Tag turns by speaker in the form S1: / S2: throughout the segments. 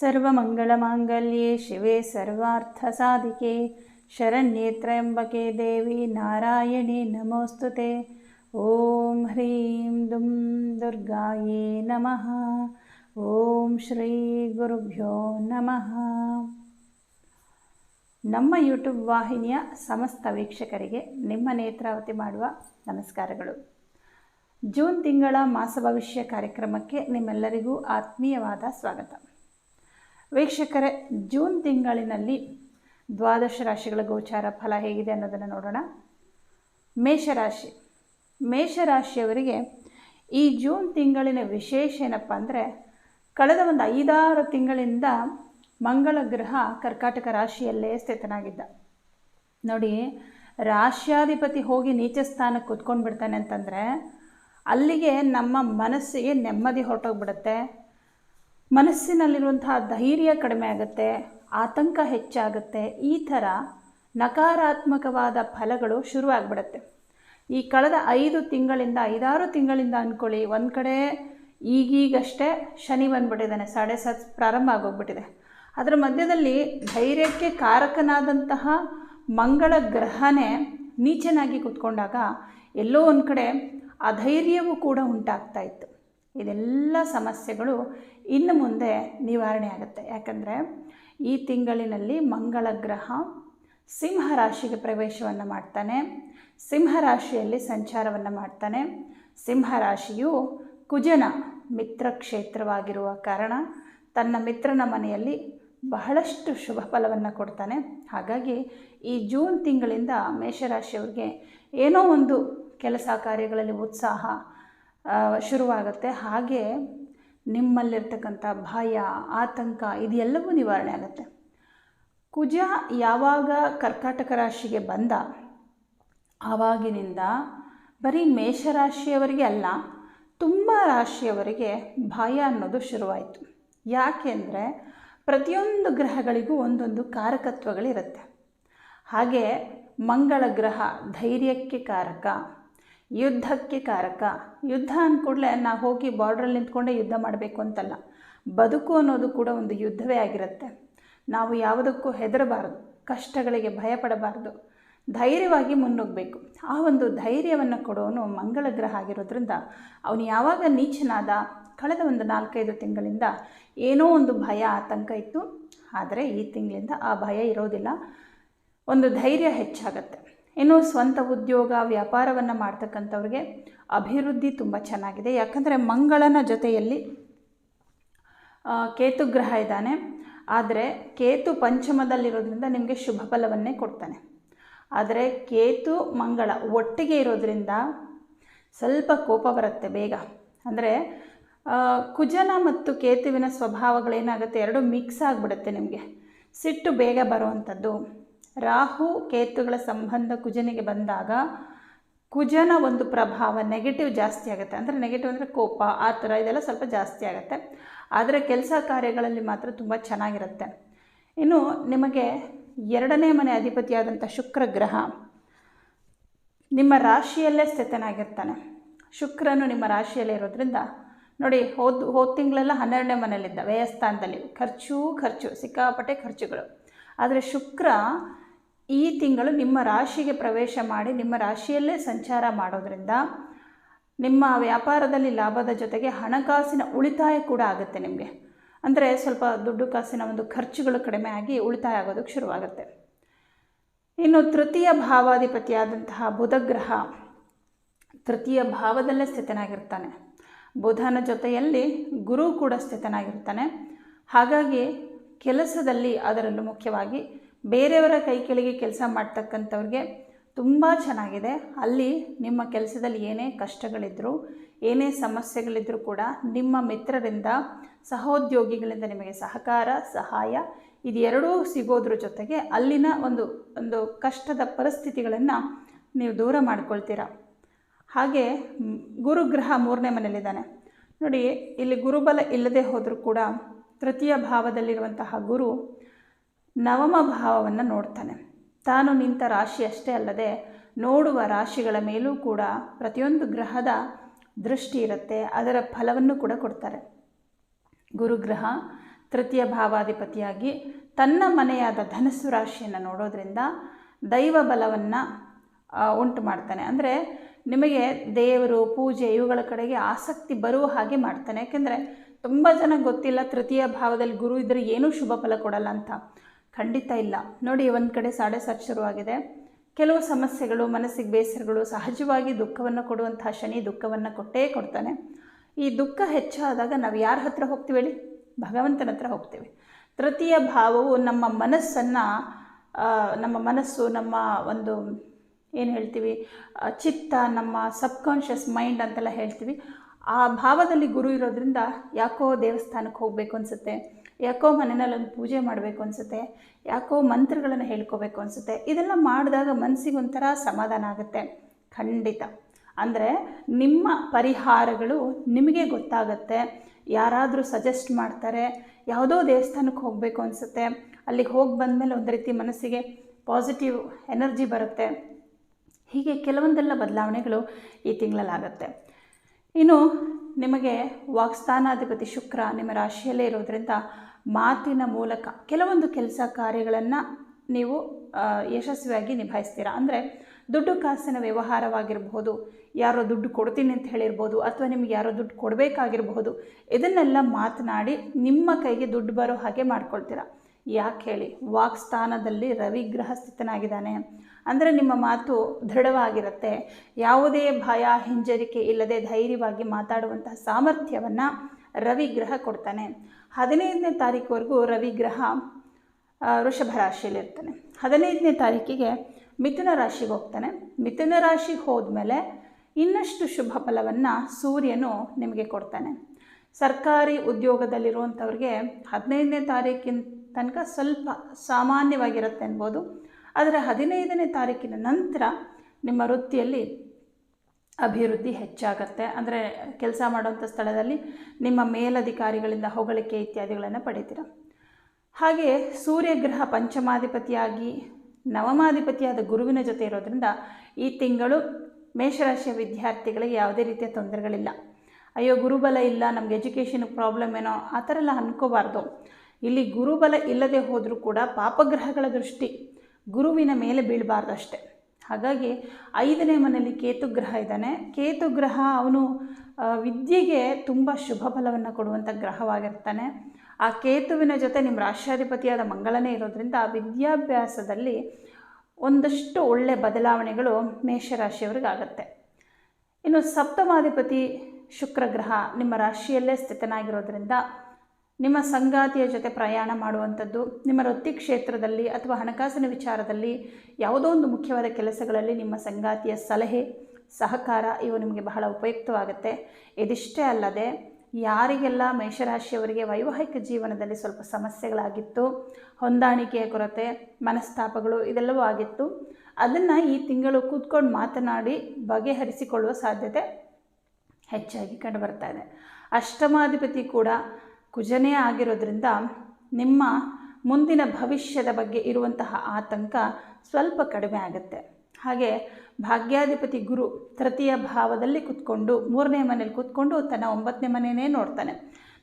S1: ಸರ್ವಮಂಗಳಮಾಂಗಲ್ಯೆ ಶಿವೆ ಸರ್ವಾರ್ಥ ಸಾಧಿಕೆ ತ್ರ್ಯಂಬಕೆ ದೇವಿ ನಾರಾಯಣಿ ನಮೋಸ್ತುತೆ. ಓಂ ಹ್ರೀಂ ದುಂ ದುರ್ಗಾಯೇ ನಮಃ. ಓಂ ಶ್ರೀ ಗುರುಭ್ಯೋ ನಮಃ. ನಮ್ಮ ಯೂಟ್ಯೂಬ್ ವಾಹಿನಿಯ ಸಮಸ್ತ ವೀಕ್ಷಕರಿಗೆ ನಿಮ್ಮ ನೇತ್ರಾವತಿ ಮಾಡುವ ನಮಸ್ಕಾರಗಳು. ಜೂನ್ ತಿಂಗಳ ಮಾಸ ಭವಿಷ್ಯ ಕಾರ್ಯಕ್ರಮಕ್ಕೆ ನಿಮ್ಮೆಲ್ಲರಿಗೂ ಆತ್ಮೀಯವಾದ ಸ್ವಾಗತ. ವೀಕ್ಷಕರೇ, ಜೂನ್ ತಿಂಗಳಿನಲ್ಲಿ ದ್ವಾದಶ ರಾಶಿಗಳ ಗೋಚಾರ ಫಲ ಹೇಗಿದೆ ಅನ್ನೋದನ್ನು ನೋಡೋಣ. ಮೇಷರಾಶಿ. ಮೇಷರಾಶಿಯವರಿಗೆ ಈ ಜೂನ್ ತಿಂಗಳಿನ ವಿಶೇಷ ಏನಪ್ಪ ಅಂದರೆ, ಕಳೆದ ಒಂದು ಐದಾರು ತಿಂಗಳಿಂದ ಮಂಗಳ ಗ್ರಹ ಕರ್ಕಾಟಕ ರಾಶಿಯಲ್ಲೇ ಸ್ಥಿತನಾಗಿದ್ದ. ನೋಡಿ, ರಾಶ್ಯಾಧಿಪತಿ ಹೋಗಿ ನೀಚ ಸ್ಥಾನಕ್ಕೆ ಕುತ್ಕೊಂಡು ಬಿಡ್ತಾನೆ ಅಂತಂದರೆ, ಅಲ್ಲಿಗೆ ನಮ್ಮ ಮನಸ್ಸಿಗೆ ನೆಮ್ಮದಿ ಹೊರಟೋಗ್ಬಿಡುತ್ತೆ. ಮನಸ್ಸಿನಲ್ಲಿರುವಂತಹ ಧೈರ್ಯ ಕಡಿಮೆ ಆಗುತ್ತೆ, ಆತಂಕ ಹೆಚ್ಚಾಗುತ್ತೆ, ಈ ಥರ ನಕಾರಾತ್ಮಕವಾದ ಫಲಗಳು ಶುರುವಾಗ್ಬಿಡುತ್ತೆ. ಈ ಕಳೆದ ಐದು ತಿಂಗಳಿಂದ, ಐದಾರು ತಿಂಗಳಿಂದ ಅಂದ್ಕೊಳ್ಳಿ ಒಂದು ಕಡೆ ಈಗೀಗಷ್ಟೇ ಶನಿ ಬಂದ್ಬಿಟ್ಟಿದ್ದಾನೆ, ಸಾಡೆ ಸತ್ ಪ್ರಾರಂಭ ಆಗೋಗ್ಬಿಟ್ಟಿದೆ. ಅದರ ಮಧ್ಯದಲ್ಲಿ ಧೈರ್ಯಕ್ಕೆ ಕಾರಕನಾದಂತಹ ಮಂಗಳ ಗ್ರಹನೇ ನೀಚನಾಗಿ ಕೂತ್ಕೊಂಡಾಗ ಎಲ್ಲೋ ಒಂದು ಕಡೆ ಅಧೈರ್ಯವೂ ಕೂಡ ಉಂಟಾಗ್ತಾ ಇತ್ತು. ಇದೆಲ್ಲ ಸಮಸ್ಯೆಗಳು ಇನ್ನು ಮುಂದೆ ನಿವಾರಣೆ ಆಗುತ್ತೆ. ಯಾಕಂದರೆ ಈ ತಿಂಗಳಿನಲ್ಲಿ ಮಂಗಳ ಗ್ರಹ ಸಿಂಹ ರಾಶಿಗೆ ಪ್ರವೇಶವನ್ನು ಮಾಡ್ತಾನೆ. ಸಿಂಹ ರಾಶಿಯಲ್ಲಿ ಸಂಚಾರವನ್ನು ಮಾಡ್ತಾನೆ. ಸಿಂಹ ರಾಶಿಯು ಕುಜನ ಮಿತ್ರ ಕ್ಷೇತ್ರವಾಗಿರುವ ಕಾರಣ ತನ್ನ ಮಿತ್ರನ ಮನೆಯಲ್ಲಿ ಬಹಳಷ್ಟು ಶುಭ ಫಲವನ್ನು ಕೊಡ್ತಾನೆ. ಹಾಗಾಗಿ ಈ ಜೂನ್ ತಿಂಗಳಿಂದ ಮೇಷರಾಶಿಯವ್ರಿಗೆ ಏನೋ ಒಂದು ಕೆಲಸ ಕಾರ್ಯಗಳಲ್ಲಿ ಉತ್ಸಾಹ ಶುರುವಾಗುತ್ತೆ. ಹಾಗೆ ನಿಮ್ಮಲ್ಲಿರ್ತಕ್ಕಂಥ ಭಯ, ಆತಂಕ ಇದೆಲ್ಲವೂ ನಿವಾರಣೆ ಆಗುತ್ತೆ. ಕುಜ ಯಾವಾಗ ಕರ್ಕಾಟಕ ರಾಶಿಗೆ ಬಂದ, ಆವಾಗಿನಿಂದ ಬರೀ ಮೇಷರಾಶಿಯವರಿಗೆ ಅಲ್ಲ, ತುಂಬ ರಾಶಿಯವರಿಗೆ ಭಯ ಅನ್ನೋದು ಶುರುವಾಯಿತು. ಯಾಕೆಂದರೆ ಪ್ರತಿಯೊಂದು ಗ್ರಹಗಳಿಗೂ ಒಂದೊಂದು ಕಾರಕತ್ವಗಳಿರುತ್ತೆ. ಹಾಗೆ ಮಂಗಳ ಗ್ರಹ ಧೈರ್ಯಕ್ಕೆ ಕಾರಕ ಯುದ್ಧಕ್ಕೆ ಕಾರಕ. ಯುದ್ಧ ಅಂದ್ಕೂಡಲೇ ನಾವು ಹೋಗಿ ಬಾರ್ಡ್ರಲ್ಲಿ ನಿಂತ್ಕೊಂಡೆ ಯುದ್ಧ ಮಾಡಬೇಕು ಅಂತಲ್ಲ. ಬದುಕು ಅನ್ನೋದು ಕೂಡ ಒಂದು ಯುದ್ಧವೇ ಆಗಿರುತ್ತೆ. ನಾವು ಯಾವುದಕ್ಕೂ ಹೆದರಬಾರದು. ಕಷ್ಟಗಳಿಗೆ ಭಯಪಡಬಾರದು. ಧೈರ್ಯವಾಗಿ ಮುನ್ನುಗ್ಗಬೇಕು ಆ ಒಂದು ಧೈರ್ಯವನ್ನು ಕೊಡೋನು ಮಂಗಳ ಗ್ರಹ ಆಗಿರೋದ್ರಿಂದ ಅವನು ಯಾವಾಗ ನೀಚನಾದ ಕಳೆದ ಒಂದು ನಾಲ್ಕೈದು ತಿಂಗಳಿಂದ ಏನೋ ಒಂದು ಭಯ, ಆತಂಕ ಇತ್ತು. ಆದರೆ ಈ ತಿಂಗಳಿಂದ ಆ ಭಯ ಇರೋದಿಲ್ಲ. ಒಂದು ಧೈರ್ಯ ಹೆಚ್ಚಾಗತ್ತೆ. ಇನ್ನು ಸ್ವಂತ ಉದ್ಯೋಗ, ವ್ಯಾಪಾರವನ್ನು ಮಾಡ್ತಕ್ಕಂಥವ್ರಿಗೆ ಅಭಿವೃದ್ಧಿ ತುಂಬ ಚೆನ್ನಾಗಿದೆ. ಯಾಕಂದರೆ ಮಂಗಳನ ಜೊತೆಯಲ್ಲಿ ಕೇತು ಗ್ರಹ ಇದ್ದಾನೆ. ಆದರೆ ಕೇತು ಪಂಚಮದಲ್ಲಿರೋದ್ರಿಂದ ನಿಮಗೆ ಶುಭ ಫಲವನ್ನೇ ಕೊಡ್ತಾನೆ. ಆದರೆ ಕೇತು ಮಂಗಳ ಒಟ್ಟಿಗೆ ಇರೋದ್ರಿಂದ ಸ್ವಲ್ಪ ಕೋಪ ಬರುತ್ತೆ ಬೇಗ. ಅಂದರೆ ಕುಜನ ಮತ್ತು ಕೇತುವಿನ ಸ್ವಭಾವಗಳೇನಾಗುತ್ತೆ, ಎರಡು ಮಿಕ್ಸ್ ಆಗಿಬಿಡುತ್ತೆ ನಿಮಗೆ. ಸಿಟ್ಟು ಬೇಗ ಬರುವಂಥದ್ದು. ರಾಹು ಕೇತುಗಳ ಸಂಬಂಧ ಕುಜನಿಗೆ ಬಂದಾಗ ಕುಜನ ಒಂದು ಪ್ರಭಾವ ನೆಗೆಟಿವ್ ಜಾಸ್ತಿ ಆಗುತ್ತೆ. ಅಂದರೆ ನೆಗೆಟಿವ್ ಅಂದರೆ ಕೋಪ, ಆ ಥರ ಇದೆಲ್ಲ ಸ್ವಲ್ಪ ಜಾಸ್ತಿ ಆಗುತ್ತೆ. ಆದರೆ ಕೆಲಸ ಕಾರ್ಯಗಳಲ್ಲಿ ಮಾತ್ರ ತುಂಬ ಚೆನ್ನಾಗಿರುತ್ತೆ. ಇನ್ನು ನಿಮಗೆ ಎರಡನೇ ಮನೆ ಅಧಿಪತಿಯಾದಂಥ ಶುಕ್ರ ಗ್ರಹ ನಿಮ್ಮ ರಾಶಿಯಲ್ಲೇ ಸ್ಥಿತನಾಗಿರ್ತಾನೆ. ಶುಕ್ರನು ನಿಮ್ಮ ರಾಶಿಯಲ್ಲೇ ಇರೋದ್ರಿಂದ ನೋಡಿ, ಹೋದ ಹೋದ ತಿಂಗಳೆಲ್ಲ ಹನ್ನೆರಡನೇ ಮನೆಯಲ್ಲಿದ್ದ ವ್ಯಯಸ್ಥಾನದಲ್ಲಿ ಖರ್ಚು ಖರ್ಚು, ಸಿಕ್ಕಾಪಟ್ಟೆ ಖರ್ಚುಗಳು. ಆದರೆ ಶುಕ್ರ ಈ ತಿಂಗಳು ನಿಮ್ಮ ರಾಶಿಗೆ ಪ್ರವೇಶ ಮಾಡಿ ನಿಮ್ಮ ರಾಶಿಯಲ್ಲೇ ಸಂಚಾರ ಮಾಡೋದ್ರಿಂದ ನಿಮ್ಮ ವ್ಯಾಪಾರದಲ್ಲಿ ಲಾಭದ ಜೊತೆಗೆ ಹಣಕಾಸಿನ ಉಳಿತಾಯ ಕೂಡ ಆಗುತ್ತೆ ನಿಮಗೆ. ಅಂದರೆ ಸ್ವಲ್ಪ ದುಡ್ಡು ಕಾಸಿನ ಒಂದು ಖರ್ಚುಗಳು ಕಡಿಮೆ ಆಗಿ ಉಳಿತಾಯ ಆಗೋದಕ್ಕೆ ಶುರುವಾಗುತ್ತೆ. ಇನ್ನು ತೃತೀಯ ಭಾವಾಧಿಪತಿಯಾದಂತಹ ಬುಧಗ್ರಹ ತೃತೀಯ ಭಾವದಲ್ಲೇ ಸ್ಥಿತನಾಗಿರ್ತಾನೆ. ಬುಧನ ಜೊತೆಯಲ್ಲಿ ಗುರು ಕೂಡ ಸ್ಥಿತನಾಗಿರ್ತಾನೆ. ಹಾಗಾಗಿ ಕೆಲಸದಲ್ಲಿ ಅದರಲ್ಲೂ ಮುಖ್ಯವಾಗಿ ಬೇರೆಯವರ ಕೈ ಕೆಳಗೆ ಕೆಲಸ ಮಾಡ್ತಕ್ಕಂಥವ್ರಿಗೆ ತುಂಬ ಚೆನ್ನಾಗಿದೆ. ಅಲ್ಲಿ ನಿಮ್ಮ ಕೆಲಸದಲ್ಲಿ ಏನೇ ಕಷ್ಟಗಳಿದ್ದರೂ ಏನೇ ಸಮಸ್ಯೆಗಳಿದ್ದರೂ ಕೂಡ ನಿಮ್ಮ ಮಿತ್ರರಿಂದ, ಸಹೋದ್ಯೋಗಿಗಳಿಂದ ನಿಮಗೆ ಸಹಕಾರ, ಸಹಾಯ ಇದೆರಡೂ ಸಿಗೋದ್ರ ಜೊತೆಗೆ ಅಲ್ಲಿನ ಒಂದು ಒಂದು ಕಷ್ಟದ ಪರಿಸ್ಥಿತಿಗಳನ್ನು ನೀವು ದೂರ ಮಾಡ್ಕೊಳ್ತೀರ. ಹಾಗೆ ಗುರುಗ್ರಹ ಮೂರನೇ ಮನೆಯಲ್ಲಿದ್ದಾನೆ. ನೋಡಿ, ಇಲ್ಲಿ ಗುರುಬಲ ಇಲ್ಲದೆ ಹೋದರೂ ಕೂಡ ತೃತೀಯ ಭಾವದಲ್ಲಿರುವಂತಹ ಗುರು ನವಮ ಭಾವವನ್ನು ನೋಡ್ತಾನೆ. ತಾನು ನಿಂತ ರಾಶಿ ಅಷ್ಟೇ ಅಲ್ಲದೆ ನೋಡುವ ರಾಶಿಗಳ ಮೇಲೂ ಕೂಡ ಪ್ರತಿಯೊಂದು ಗ್ರಹದ ದೃಷ್ಟಿ ಇರುತ್ತೆ, ಅದರ ಫಲವನ್ನು ಕೂಡ ಕೊಡ್ತಾರೆ. ಗುರುಗ್ರಹ ತೃತೀಯ ಭಾವಾಧಿಪತಿಯಾಗಿ ತನ್ನ ಮನೆಯಾದ ಧನಸ್ಸು ರಾಶಿಯನ್ನು ನೋಡೋದ್ರಿಂದ ದೈವ ಬಲವನ್ನು ಉಂಟು ಮಾಡ್ತಾನೆ. ಅಂದರೆ ನಿಮಗೆ ದೇವರು, ಪೂಜೆ ಇವುಗಳ ಕಡೆಗೆ ಆಸಕ್ತಿ ಬರುವ ಹಾಗೆ ಮಾಡ್ತಾನೆ. ಯಾಕೆಂದರೆ ತುಂಬ ಜನ ಗೊತ್ತಿಲ್ಲ, ತೃತೀಯ ಭಾವದಲ್ಲಿ ಗುರು ಇದ್ದರೆ ಏನೂ ಶುಭ ಫಲ ಕೊಡಲ್ಲ ಅಂತ. ಖಂಡಿತ ಇಲ್ಲ. ನೋಡಿ, ಒಂದು ಕಡೆ ಸಾಡೆ ಸಾತ್ ಶುರುವಾಗಿದೆ. ಕೆಲವು ಸಮಸ್ಯೆಗಳು, ಮನಸ್ಸಿಗೆ ಬೇಸರಗಳು ಸಹಜವಾಗಿ ದುಃಖವನ್ನು ಕೊಡುವಂತಹ ಶನಿ ದುಃಖವನ್ನು ಕೊಟ್ಟೇ ಕೊಡ್ತಾನೆ. ಈ ದುಃಖ ಹೆಚ್ಚಾದಾಗ ನಾವು ಯಾರ ಹತ್ರ ಹೋಗ್ತೀವಿ ಹೇಳಿ? ಭಗವಂತನ ಹತ್ರ ಹೋಗ್ತೀವಿ. ತೃತೀಯ ಭಾವವು ನಮ್ಮ ಮನಸ್ಸನ್ನು ನಮ್ಮ ಮನಸ್ಸು, ನಮ್ಮ ಒಂದು ಏನು ಹೇಳ್ತೀವಿ ಚಿತ್ತ, ನಮ್ಮ ಸಬ್ಕಾನ್ಷಿಯಸ್ ಮೈಂಡ್ ಅಂತೆಲ್ಲ ಹೇಳ್ತೀವಿ. ಆ ಭಾವದಲ್ಲಿ ಗುರು ಇರೋದ್ರಿಂದ ಯಾಕೋ ದೇವಸ್ಥಾನಕ್ಕೆ ಹೋಗಬೇಕು ಅನಿಸುತ್ತೆ. ಯಾಕೋ ಮನೆಯಲ್ಲಿ ಒಂದು ಪೂಜೆ ಮಾಡಬೇಕು ಅನಿಸುತ್ತೆ, ಯಾಕೋ ಮಂತ್ರಗಳನ್ನು ಹೇಳ್ಕೋಬೇಕು ಅನಿಸುತ್ತೆ, ಇದೆಲ್ಲ ಮಾಡಿದಾಗ ಮನಸ್ಸಿಗೆ ಒಂಥರ ಸಮಾಧಾನ ಆಗುತ್ತೆ. ಖಂಡಿತ. ಅಂದರೆ ನಿಮ್ಮ ಪರಿಹಾರಗಳು ನಿಮಗೆ ಗೊತ್ತಾಗತ್ತೆ. ಯಾರಾದರೂ ಸಜೆಸ್ಟ್ ಮಾಡ್ತಾರೆ, ಯಾವುದೋ ದೇವಸ್ಥಾನಕ್ಕೆ ಹೋಗಬೇಕು ಅನಿಸುತ್ತೆ, ಅಲ್ಲಿಗೆ ಹೋಗಿ ಬಂದಮೇಲೆ ಒಂದು ರೀತಿ ಮನಸ್ಸಿಗೆ ಪಾಸಿಟಿವ್ ಎನರ್ಜಿ ಬರುತ್ತೆ. ಹೀಗೆ ಕೆಲವೊಂದೆಲ್ಲ ಬದಲಾವಣೆಗಳು ಈ ತಿಂಗಳಲ್ಲಾಗತ್ತೆ ಇನ್ನು ನಿಮಗೆ ವಾಕ್ಸ್ಥಾನಾಧಿಪತಿ ಶುಕ್ರ ನಿಮ್ಮ ರಾಶಿಯಲ್ಲೇ ಇರೋದ್ರಿಂದ ಮಾತಿನ ಮೂಲಕ ಕೆಲವೊಂದು ಕೆಲಸ ಕಾರ್ಯಗಳನ್ನು ನೀವು ಯಶಸ್ವಿಯಾಗಿ ನಿಭಾಯಿಸ್ತೀರ? ಅಂದರೆ ದುಡ್ಡು ಕಾಸಿನ ವ್ಯವಹಾರವಾಗಿರಬಹುದು, ಯಾರೋ ದುಡ್ಡು ಕೊಡ್ತೀನಿ ಅಂತ ಹೇಳಿರ್ಬೋದು, ಅಥವಾ ನಿಮ್ಗೆ ಯಾರೋ ದುಡ್ಡು ಕೊಡಬೇಕಾಗಿರಬಹುದು, ಇದನ್ನೆಲ್ಲ ಮಾತನಾಡಿ ನಿಮ್ಮ ಕೈಗೆ ದುಡ್ಡು ಬರೋ ಹಾಗೆ ಮಾಡ್ಕೊಳ್ತೀರಾ? ಯಾಕೆ ಹೇಳಿ? ವಾಕ್ಸ್ಥಾನದಲ್ಲಿ ರವಿ ಗ್ರಹ ಸ್ಥಿತನಾಗಿದ್ದಾನೆ ಅಂದರೆ ನಿಮ್ಮ ಮಾತು ದೃಢವಾಗಿರುತ್ತೆ. ಯಾವುದೇ ಭಯ, ಹಿಂಜರಿಕೆ ಇಲ್ಲದೆ ಧೈರ್ಯವಾಗಿ ಮಾತಾಡುವಂತಹ ಸಾಮರ್ಥ್ಯವನ್ನು ರವಿಗ್ರಹ ಕೊಡ್ತಾನೆ. ಹದಿನೈದನೇ ತಾರೀಕುವರೆಗೂ ರವಿ ಗ್ರಹ ವೃಷಭ ರಾಶಿಯಲ್ಲಿರ್ತಾನೆ. ಹದಿನೈದನೇ ತಾರೀಕಿಗೆ ಮಿಥುನ ರಾಶಿಗೆ ಹೋಗ್ತಾನೆ. ಮಿಥುನ ರಾಶಿಗೆ ಹೋದ್ಮೇಲೆ ಇನ್ನಷ್ಟು ಶುಭ ಫಲವನ್ನು ಸೂರ್ಯನು ನಿಮಗೆ ಕೊಡ್ತಾನೆ. ಸರ್ಕಾರಿ ಉದ್ಯೋಗದಲ್ಲಿರುವಂಥವ್ರಿಗೆ ಹದಿನೈದನೇ ತಾರೀಕಿನ ತನಕ ಸ್ವಲ್ಪ ಸಾಮಾನ್ಯವಾಗಿರುತ್ತೆ ಅನ್ಬೋದು. ಆದರೆ ಹದಿನೈದನೇ ತಾರೀಕಿನ ನಂತರ ನಿಮ್ಮ ವೃತ್ತಿಯಲ್ಲಿ ಅಭಿವೃದ್ಧಿ ಹೆಚ್ಚಾಗತ್ತೆ. ಅಂದರೆ ಕೆಲಸ ಮಾಡುವಂಥ ಸ್ಥಳದಲ್ಲಿ ನಿಮ್ಮ ಮೇಲಧಿಕಾರಿಗಳಿಂದ ಹೊಗಳಿಕೆ ಇತ್ಯಾದಿಗಳನ್ನು ಪಡಿತೀರ. ಹಾಗೆ ಸೂರ್ಯಗ್ರಹ ಪಂಚಮಾಧಿಪತಿಯಾಗಿ ನವಮಾಧಿಪತಿಯಾದ ಗುರುವಿನ ಜೊತೆ ಇರೋದ್ರಿಂದ ಈ ತಿಂಗಳು ಮೇಷರಾಶಿಯ ವಿದ್ಯಾರ್ಥಿಗಳಿಗೆ ಯಾವುದೇ ರೀತಿಯ ತೊಂದರೆಗಳಿಲ್ಲ. ಅಯ್ಯೋ, ಗುರುಬಲ ಇಲ್ಲ, ನಮ್ಗೆ ಎಜುಕೇಷನ್ ಪ್ರಾಬ್ಲಮ್ ಏನೋ ಆ ಥರ ಎಲ್ಲ ಅನ್ಕೋಬಾರ್ದು. ಇಲ್ಲಿ ಗುರುಬಲ ಇಲ್ಲದೆ ಹೋದರೂ ಕೂಡ ಪಾಪಗ್ರಹಗಳ ದೃಷ್ಟಿ ಗುರುವಿನ ಮೇಲೆ ಬೀಳಬಾರ್ದು ಅಷ್ಟೆ. ಹಾಗಾಗಿ ಐದನೇ ಮನೆಯಲ್ಲಿ ಕೇತುಗ್ರಹ ಇದ್ದಾನೆ. ಕೇತುಗ್ರಹ ಅವನು ವಿದ್ಯೆಗೆ ತುಂಬ ಶುಭ ಫಲವನ್ನು ಕೊಡುವಂಥ ಗ್ರಹವಾಗಿರ್ತಾನೆ. ಆ ಕೇತುವಿನ ಜೊತೆ ನಿಮ್ಮ ರಾಷ್ಟ್ರಾಧಿಪತಿಯಾದ ಮಂಗಳನೇ ಇರೋದ್ರಿಂದ ವಿದ್ಯಾಭ್ಯಾಸದಲ್ಲಿ ಒಂದಷ್ಟು ಒಳ್ಳೆಯ ಬದಲಾವಣೆಗಳು ಮೇಷರಾಶಿಯವ್ರಿಗಾಗತ್ತೆ. ಇನ್ನು ಸಪ್ತಮಾಧಿಪತಿ ಶುಕ್ರಗ್ರಹ ನಿಮ್ಮ ರಾಶಿಯಲ್ಲೇ ಸ್ಥಿತನಾಗಿರೋದ್ರಿಂದ ನಿಮ್ಮ ಸಂಗಾತಿಯ ಜೊತೆ ಪ್ರಯಾಣ ಮಾಡುವಂಥದ್ದು, ನಿಮ್ಮ ವೃತ್ತಿ ಕ್ಷೇತ್ರದಲ್ಲಿ ಅಥವಾ ಹಣಕಾಸಿನ ವಿಚಾರದಲ್ಲಿ ಯಾವುದೋ ಒಂದು ಮುಖ್ಯವಾದ ಕೆಲಸಗಳಲ್ಲಿ ನಿಮ್ಮ ಸಂಗಾತಿಯ ಸಲಹೆ, ಸಹಕಾರ ಇವು ನಿಮಗೆ ಬಹಳ ಉಪಯುಕ್ತವಾಗುತ್ತೆ. ಇದಿಷ್ಟೇ ಅಲ್ಲದೆ, ಯಾರಿಗೆಲ್ಲ ಮೇಷರಾಶಿಯವರಿಗೆ ವೈವಾಹಿಕ ಜೀವನದಲ್ಲಿ ಸ್ವಲ್ಪ ಸಮಸ್ಯೆಗಳಾಗಿತ್ತು, ಹೊಂದಾಣಿಕೆಯ ಕೊರತೆ, ಮನಸ್ತಾಪಗಳು ಇದೆಲ್ಲವೂ ಆಗಿತ್ತು, ಅದನ್ನು ಈ ತಿಂಗಳು ಕೂತ್ಕೊಂಡು ಮಾತನಾಡಿ ಬಗೆಹರಿಸಿಕೊಳ್ಳುವ ಸಾಧ್ಯತೆ ಹೆಚ್ಚಾಗಿ ಕಂಡುಬರ್ತಾ ಇದೆ. ಅಷ್ಟಮಾಧಿಪತಿ ಕೂಡ ಕುಜನೇ ಆಗಿರೋದ್ರಿಂದ ನಿಮ್ಮ ಮುಂದಿನ ಭವಿಷ್ಯದ ಬಗ್ಗೆ ಇರುವಂತಹ ಆತಂಕ ಸ್ವಲ್ಪ ಕಡಿಮೆ ಆಗುತ್ತೆ. ಹಾಗೆ ಭಾಗ್ಯಾಧಿಪತಿ ಗುರು ತೃತೀಯ ಭಾವದಲ್ಲಿ ಕೂತ್ಕೊಂಡು ಮೂರನೇ ಮನೇಲಿ ಕೂತ್ಕೊಂಡು ತನ್ನ ಒಂಬತ್ತನೇ ಮನೆಯೇ ನೋಡ್ತಾನೆ.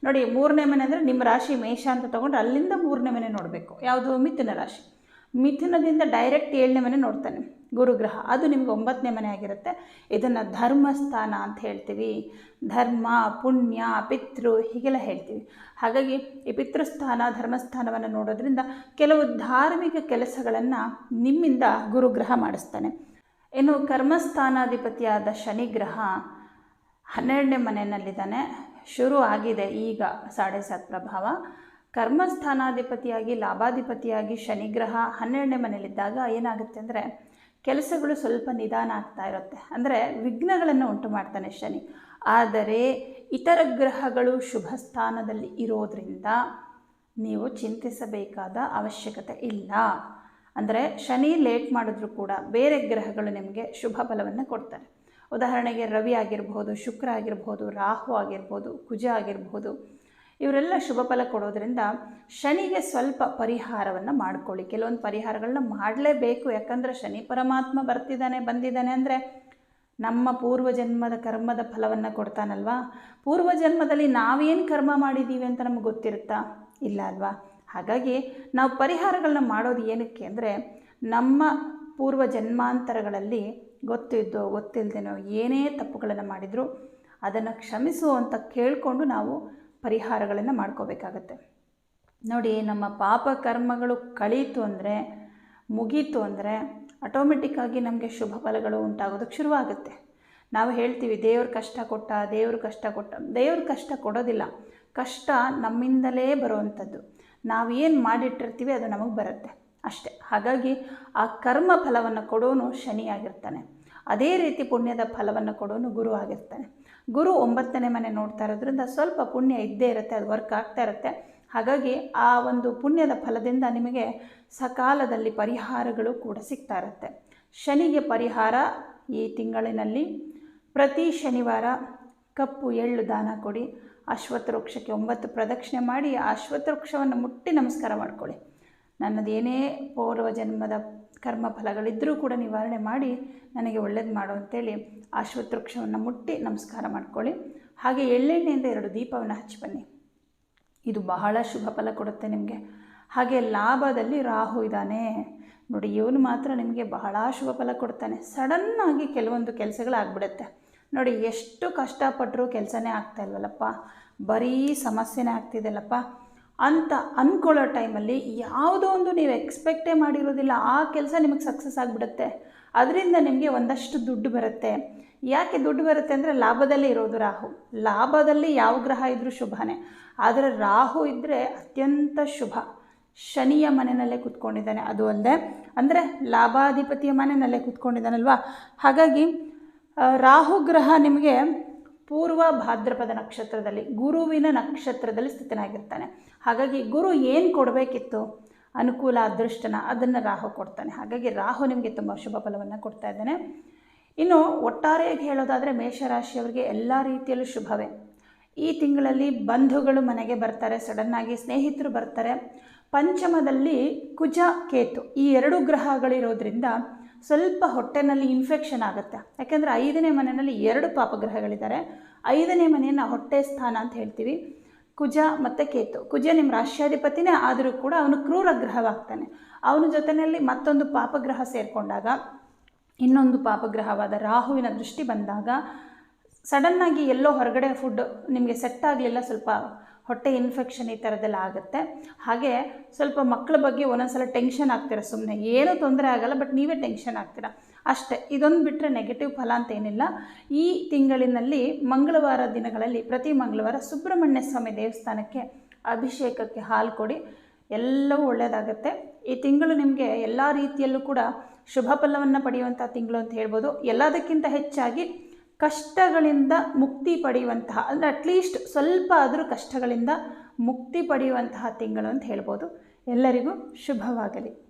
S1: ನೋಡಿ ಮೂರನೇ ಮನೆ ಅಂದರೆ ನಿಮ್ಮ ರಾಶಿ ಮೇಷ ಅಂತ ತೊಗೊಂಡು ಅಲ್ಲಿಂದ ಮೂರನೇ ಮನೆ ನೋಡಬೇಕು. ಯಾವುದು ಮಿಥುನ ರಾಶಿ. ಮಿಥುನದಿಂದ ಡೈರೆಕ್ಟ್ ಏಳನೇ ಮನೆ ನೋಡ್ತಾನೆ, ಗುರುಗ್ರಹ. ಅದು ನಿಮ್ಗೆ ಒಂಬತ್ತನೇ ಮನೆ ಆಗಿರುತ್ತೆ. ಇದನ್ನು ಧರ್ಮಸ್ಥಾನ ಅಂತ ಹೇಳ್ತೀವಿ. ಧರ್ಮ, ಪುಣ್ಯ, ಪಿತೃ ಹೀಗೆಲ್ಲ ಹೇಳ್ತೀವಿ. ಹಾಗಾಗಿ ಈ ಪಿತೃಸ್ಥಾನ, ಧರ್ಮಸ್ಥಾನವನ್ನು ನೋಡೋದ್ರಿಂದ ಕೆಲವು ಧಾರ್ಮಿಕ ಕೆಲಸಗಳನ್ನು ನಿಮ್ಮಿಂದ ಗುರುಗ್ರಹ ಮಾಡಿಸ್ತಾನೆ. ಇನ್ನು ಕರ್ಮಸ್ಥಾನಾಧಿಪತಿಯಾದ ಶನಿಗ್ರಹ ಹನ್ನೆರಡನೇ ಮನೆಯಲ್ಲಿದ್ದಾನೆ. ಶುರು ಆಗಿದೆ ಈಗ ಸಾಡೆ ಸಾತ್ ಪ್ರಭಾವ. ಕರ್ಮಸ್ಥಾನಾಧಿಪತಿಯಾಗಿ, ಲಾಭಾಧಿಪತಿಯಾಗಿ ಶನಿಗ್ರಹ ಹನ್ನೆರಡನೇ ಮನೆಯಲ್ಲಿದ್ದಾಗ ಏನಾಗುತ್ತೆ ಅಂದರೆ ಕೆಲಸಗಳು ಸ್ವಲ್ಪ ನಿಧಾನ ಆಗ್ತಾ ಇರುತ್ತೆ. ಅಂದರೆ ವಿಘ್ನಗಳನ್ನು ಉಂಟು ಮಾಡ್ತಾನೆ ಶನಿ. ಆದರೆ ಇತರ ಗ್ರಹಗಳು ಶುಭ ಸ್ಥಾನದಲ್ಲಿ ಇರೋದ್ರಿಂದ ನೀವು ಚಿಂತಿಸಬೇಕಾದ ಅವಶ್ಯಕತೆ ಇಲ್ಲ. ಅಂದರೆ ಶನಿ ಲೇಟ್ ಮಾಡಿದ್ರೂ ಕೂಡ ಬೇರೆ ಗ್ರಹಗಳು ನಿಮಗೆ ಶುಭ ಫಲವನ್ನು ಕೊಡ್ತಾರೆ. ಉದಾಹರಣೆಗೆ ರವಿ ಆಗಿರ್ಬೋದು, ಶುಕ್ರ ಆಗಿರ್ಬೋದು, ರಾಹು ಆಗಿರ್ಬೋದು, ಕುಜ ಆಗಿರ್ಬೋದು ಇವರೆಲ್ಲ ಶುಭ ಫಲ ಕೊಡೋದ್ರಿಂದ ಶನಿಗೆ ಸ್ವಲ್ಪ ಪರಿಹಾರವನ್ನು ಮಾಡ್ಕೊಳ್ಳಿ. ಕೆಲವೊಂದು ಪರಿಹಾರಗಳನ್ನ ಮಾಡಲೇಬೇಕು. ಯಾಕಂದರೆ ಶನಿ ಪರಮಾತ್ಮ ಬರ್ತಿದ್ದಾನೆ, ಬಂದಿದ್ದಾನೆ ಅಂದರೆ ನಮ್ಮ ಪೂರ್ವಜನ್ಮದ ಕರ್ಮದ ಫಲವನ್ನು ಕೊಡ್ತಾನಲ್ವಾ? ಪೂರ್ವಜನ್ಮದಲ್ಲಿ ನಾವೇನು ಕರ್ಮ ಮಾಡಿದ್ದೀವಿ ಅಂತ ನಮ್ಗೆ ಗೊತ್ತಿರುತ್ತಾ? ಇಲ್ಲ ಅಲ್ವಾ? ಹಾಗಾಗಿ ನಾವು ಪರಿಹಾರಗಳನ್ನ ಮಾಡೋದು ಏನಕ್ಕೆ ಅಂದರೆ ನಮ್ಮ ಪೂರ್ವ ಜನ್ಮಾಂತರಗಳಲ್ಲಿ ಗೊತ್ತಿದ್ದೋ ಗೊತ್ತಿಲ್ಲದೇನೋ ಏನೇ ತಪ್ಪುಗಳನ್ನು ಮಾಡಿದರೂ ಅದನ್ನು ಕ್ಷಮಿಸು ಅಂತ ಕೇಳಿಕೊಂಡು ನಾವು ಪರಿಹಾರಗಳನ್ನು ಮಾಡ್ಕೋಬೇಕಾಗತ್ತೆ. ನೋಡಿ, ನಮ್ಮ ಪಾಪ ಕರ್ಮಗಳು ಕಳೀತು ಅಂದರೆ, ಮುಗೀತು ಅಂದರೆ ಆಟೋಮೆಟಿಕ್ಕಾಗಿ ನಮಗೆ ಶುಭ ಫಲಗಳು ಉಂಟಾಗೋದಕ್ಕೆ ಶುರುವಾಗುತ್ತೆ. ನಾವು ಹೇಳ್ತೀವಿ, ದೇವ್ರ ಕಷ್ಟ ಕೊಟ್ಟ, ದೇವ್ರ ಕಷ್ಟ ಕೊಟ್ಟ. ದೇವ್ರ ಕಷ್ಟ ಕೊಡೋದಿಲ್ಲ. ಕಷ್ಟ ನಮ್ಮಿಂದಲೇ ಬರುವಂಥದ್ದು. ನಾವೇನು ಮಾಡಿಟ್ಟಿರ್ತೀವಿ, ಅದು ನಮಗೆ ಬರುತ್ತೆ. ಅಷ್ಟೆ. ಹಾಗಾಗಿ ಆ ಕರ್ಮ ಫಲವನ್ನು ಕೊಡೋನು ಶನಿಯಾಗಿರ್ತಾನೆ. ಅದೇ ರೀತಿ ಪುಣ್ಯದ ಫಲವನ್ನು ಕೊಡೋನು ಗುರು ಆಗಿರ್ತಾನೆ. ಗುರು ಒಂಬತ್ತನೇ ಮನೆ ನೋಡ್ತಾ ಇರೋದ್ರಿಂದ ಸ್ವಲ್ಪ ಪುಣ್ಯ ಇದ್ದೇ ಇರುತ್ತೆ, ಅದು ವರ್ಕ್ ಆಗ್ತಾ ಇರುತ್ತೆ. ಹಾಗಾಗಿ ಆ ಒಂದು ಪುಣ್ಯದ ಫಲದಿಂದ ನಿಮಗೆ ಸಕಾಲದಲ್ಲಿ ಪರಿಹಾರಗಳು ಕೂಡ ಸಿಗ್ತಾ ಇರುತ್ತೆ. ಶನಿಗೆ ಪರಿಹಾರ ಈ ತಿಂಗಳಿನಲ್ಲಿ. ಪ್ರತಿ ಶನಿವಾರ ಕಪ್ಪು ಎಳ್ಳು ದಾನ ಕೊಡಿ, ಅಶ್ವತ್ಥ ವೃಕ್ಷಕ್ಕೆ ಒಂಬತ್ತು ಪ್ರದಕ್ಷಿಣೆ ಮಾಡಿ, ಆ ಅಶ್ವತ್ಥ ವೃಕ್ಷವನ್ನು ಮುಟ್ಟಿ ನಮಸ್ಕಾರ ಮಾಡಿಕೊಳ್ಳಿ. ನನ್ನದೇನೇ ಪೂರ್ವ ಜನ್ಮದ ಕರ್ಮ ಫಲಗಳಿದ್ದರೂ ಕೂಡ ನಿವಾರಣೆ ಮಾಡಿ ನನಗೆ ಒಳ್ಳೇದು ಮಾಡು ಅಂತೇಳಿ ಆಶ್ವತೃಕ್ಷವನ್ನು ಮುಟ್ಟಿ ನಮಸ್ಕಾರ ಮಾಡ್ಕೊಳ್ಳಿ. ಹಾಗೆ ಎಳ್ಳೆಣ್ಣೆಯಿಂದ ಎರಡು ದೀಪವನ್ನು ಹಚ್ಚಿ ಬನ್ನಿ. ಇದು ಬಹಳ ಶುಭ ಫಲ ಕೊಡುತ್ತೆ ನಿಮಗೆ. ಹಾಗೆ ಲಾಭದಲ್ಲಿ ರಾಹು ಇದ್ದಾನೆ. ನೋಡಿ, ಇವನು ಮಾತ್ರ ನಿಮಗೆ ಬಹಳ ಶುಭ ಫಲ ಕೊಡ್ತಾನೆ. ಸಡನ್ನಾಗಿ ಕೆಲವೊಂದು ಕೆಲಸಗಳಾಗ್ಬಿಡುತ್ತೆ. ನೋಡಿ, ಎಷ್ಟು ಕಷ್ಟಪಟ್ಟರೂ ಕೆಲಸನೇ ಆಗ್ತಾ ಇಲ್ವಲ್ಲಪ್ಪ? ಬರೀ ಸಮಸ್ಯೆನೇ ಆಗ್ತಿದೆಯಲ್ಲಪ್ಪ ಅಂತ ಅಂದ್ಕೊಳ್ಳೋ ಟೈಮಲ್ಲಿ ಯಾವುದೋ ಒಂದು ನೀವು ಎಕ್ಸ್ಪೆಕ್ಟೇ ಮಾಡಿರೋದಿಲ್ಲ, ಆ ಕೆಲಸ ನಿಮಗೆ ಸಕ್ಸಸ್ ಆಗಿಬಿಡುತ್ತೆ. ಅದರಿಂದ ನಿಮಗೆ ಒಂದಷ್ಟು ದುಡ್ಡು ಬರುತ್ತೆ. ಯಾಕೆ ದುಡ್ಡು ಬರುತ್ತೆ ಅಂದರೆ ಲಾಭದಲ್ಲೇ ಇರೋದು ರಾಹು. ಲಾಭದಲ್ಲಿ ಯಾವ ಗ್ರಹ ಇದ್ದರೂ ಶುಭನೇ. ಆದರೆ ರಾಹು ಇದ್ದರೆ ಅತ್ಯಂತ ಶುಭ. ಶನಿಯ ಮನೆಯಲ್ಲೇ ಕೂತ್ಕೊಂಡಿದ್ದಾನೆ. ಅದು ಅಲ್ಲದೆ, ಅಂದರೆ ಲಾಭಾಧಿಪತಿಯ ಮನೆಯಲ್ಲೇ ಕೂತ್ಕೊಂಡಿದ್ದಾನಲ್ವಾ? ಹಾಗಾಗಿ ರಾಹು ಗ್ರಹ ನಿಮಗೆ ಪೂರ್ವ ಭಾದ್ರಪದ ನಕ್ಷತ್ರದಲ್ಲಿ, ಗುರುವಿನ ನಕ್ಷತ್ರದಲ್ಲಿ ಸ್ಥಿತನಾಗಿರ್ತಾನೆ. ಹಾಗಾಗಿ ಗುರು ಏನು ಕೊಡಬೇಕಿತ್ತು? ಅನುಕೂಲ, ಅದೃಷ್ಟನ ಅದನ್ನು ರಾಹು ಕೊಡ್ತಾನೆ. ಹಾಗಾಗಿ ರಾಹು ನಿಮಗೆ ತುಂಬ ಶುಭ ಫಲವನ್ನು ಕೊಡ್ತಾ ಇದ್ದಾನೆ. ಇನ್ನು ಒಟ್ಟಾರೆಯಾಗಿ ಹೇಳೋದಾದರೆ ಮೇಷರಾಶಿಯವರಿಗೆ ಎಲ್ಲ ರೀತಿಯಲ್ಲೂ ಶುಭವೇ. ಈ ತಿಂಗಳಲ್ಲಿ ಬಂಧುಗಳು ಮನೆಗೆ ಬರ್ತಾರೆ ಸಡನ್ನಾಗಿ ಸ್ನೇಹಿತರು ಬರ್ತಾರೆ. ಪಂಚಮದಲ್ಲಿ ಕುಜ, ಕೇತು ಈ ಎರಡು ಗ್ರಹಗಳಿರೋದ್ರಿಂದ ಸ್ವಲ್ಪ ಹೊಟ್ಟೆನಲ್ಲಿ ಇನ್ಫೆಕ್ಷನ್ ಆಗುತ್ತೆ. ಯಾಕೆಂದರೆ ಐದನೇ ಮನೆಯಲ್ಲಿ ಎರಡು ಪಾಪಗ್ರಹಗಳಿದ್ದಾರೆ. ಐದನೇ ಮನೆಯನ್ನು ಹೊಟ್ಟೆ ಸ್ಥಾನ ಅಂತ ಹೇಳ್ತೀವಿ. ಕುಜ ಮತ್ತು ಕೇತು. ಕುಜ ನಿಮ್ಮ ರಾಷ್ಟ್ರಾಧಿಪತಿನೇ, ಆದರೂ ಕೂಡ ಅವನು ಕ್ರೂರ ಗ್ರಹವಾಗ್ತಾನೆ. ಅವನ ಜೊತೆಯಲ್ಲಿ ಮತ್ತೊಂದು ಪಾಪಗ್ರಹ ಸೇರಿಕೊಂಡಾಗ, ಇನ್ನೊಂದು ಪಾಪಗ್ರಹವಾದ ರಾಹುವಿನ ದೃಷ್ಟಿ ಬಂದಾಗ, ಸಡನ್ನಾಗಿ ಎಲ್ಲೋ ಹೊರಗಡೆ ಫುಡ್ ನಿಮಗೆ ಸೆಟ್ ಆಗಲಿಲ್ಲ, ಸ್ವಲ್ಪ ಹೊಟ್ಟೆ ಇನ್ಫೆಕ್ಷನ್ ಈ ಥರದ್ದೆಲ್ಲ ಆಗುತ್ತೆ. ಹಾಗೆ ಸ್ವಲ್ಪ ಮಕ್ಕಳ ಬಗ್ಗೆ ಒಂದೊಂದ್ಸಲ ಟೆನ್ಷನ್ ಆಗ್ತೀರ ಸುಮ್ಮನೆ ಏನೂ ತೊಂದರೆ ಆಗಲ್ಲ ಬಟ್ ನೀವೇ ಟೆನ್ಷನ್ ಆಗ್ತೀರ? ಅಷ್ಟೇ, ಇದೊಂದು ಬಿಟ್ಟರೆ ನೆಗೆಟಿವ್ ಫಲ ಅಂತ ಏನಿಲ್ಲ. ಈ ತಿಂಗಳಿನಲ್ಲಿ ಮಂಗಳವಾರ ದಿನಗಳಲ್ಲಿ ಪ್ರತಿ ಮಂಗಳವಾರ ಸುಬ್ರಹ್ಮಣ್ಯ ಸ್ವಾಮಿ ದೇವಸ್ಥಾನಕ್ಕೆ ಅಭಿಷೇಕಕ್ಕೆ ಹಾಲು ಕೊಡಿ. ಎಲ್ಲವೂ ಒಳ್ಳೆಯದಾಗುತ್ತೆ ಈ ತಿಂಗಳು ನಿಮಗೆ ಎಲ್ಲ ರೀತಿಯಲ್ಲೂ ಕೂಡ ಶುಭ ಫಲವನ್ನು ಪಡೆಯುವಂಥ ತಿಂಗಳು ಅಂತ ಹೇಳ್ಬೋದು. ಎಲ್ಲದಕ್ಕಿಂತ ಹೆಚ್ಚಾಗಿ ಕಷ್ಟಗಳಿಂದ ಮುಕ್ತಿ ಪಡೆಯುವಂತಹ, ಅಂದರೆ ಅಟ್ಲೀಸ್ಟ್ ಸ್ವಲ್ಪ ಆದರೂ ಕಷ್ಟಗಳಿಂದ ಮುಕ್ತಿ ಪಡೆಯುವಂತಹ ತಿಂಗಳು ಅಂತ ಹೇಳ್ಬೋದು. ಎಲ್ಲರಿಗೂ ಶುಭವಾಗಲಿ.